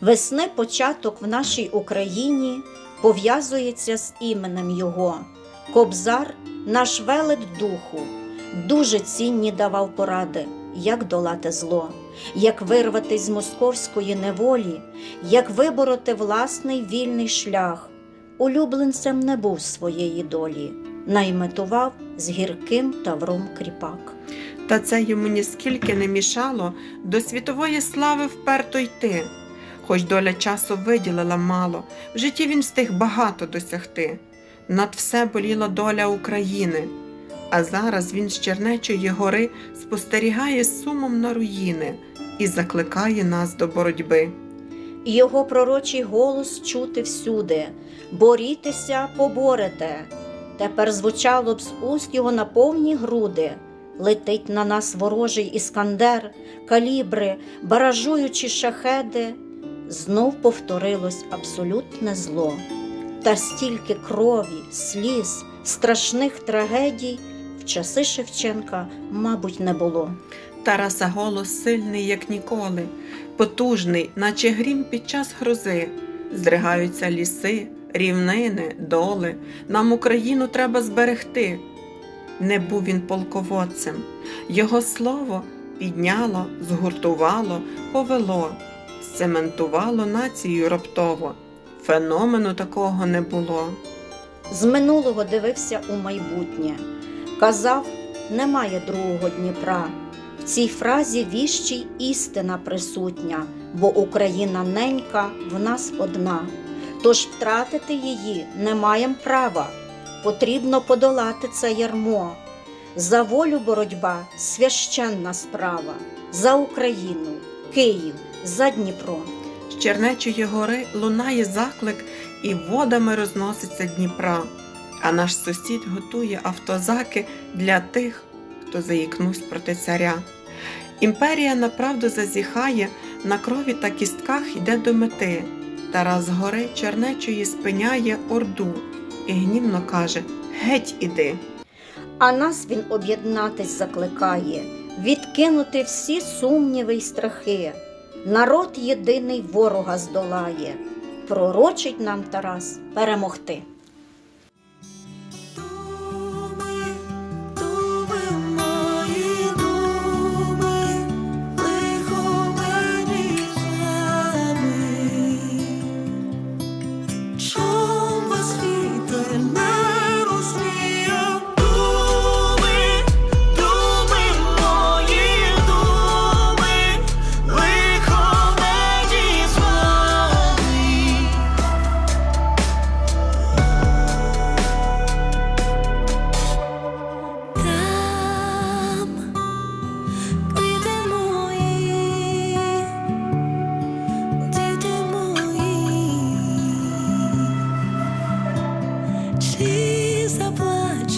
Весни початок в нашій Україні пов'язується з іменем Його. Кобзар, наш велет духу, дуже цінні давав поради, як долати зло, як вирватися з московської неволі, як вибороти власний вільний шлях. Улюбленцем не був своєї долі, найметував з гірким тавром кріпак. Та це йому ніскільки не мішало до світової слави вперто йти. Хоч доля часу виділила мало, в житті він встиг багато досягти. Над все боліла доля України. А зараз він з Чернечої гори спостерігає сумом на руїни і закликає нас до боротьби. Його пророчий голос чути всюди. Борітеся, поборете. Тепер звучало б з уст його на повні груди. Летить на нас ворожий іскандер, калібри, баражуючі шахеди. Знов повторилось абсолютне зло. Та стільки крові, сліз, страшних трагедій в часи Шевченка, мабуть, не було. Тараса голос сильний, як ніколи, потужний, наче грім під час грози. Здригаються ліси, рівнини, доли. Нам Україну треба зберегти. Не був він полководцем. Його слово підняло, згуртувало, повело, сцементувало націю раптово. Феномену такого не було. З минулого дивився у майбутнє. Казав, немає другого Дніпра. В цій фразі віщій істина присутня, бо Україна ненька в нас одна. Тож втратити її не маєм права. Потрібно подолати це ярмо. За волю боротьба священна справа. За Україну, Київ, за Дніпро. З Чернечої гори лунає заклик і водами розноситься Дніпра. А наш сусід готує автозаки для тих, хто заїкнусь проти царя. Імперія направду зазіхає, на крові та кістках йде до мети. Тарас гори Чернечої спиняє орду і гнівно каже Геть іди. А нас він об'єднатись закликає, відкинути всі сумніви й страхи. Народ єдиний ворога здолає, пророчить нам Тарас перемогти.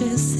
precious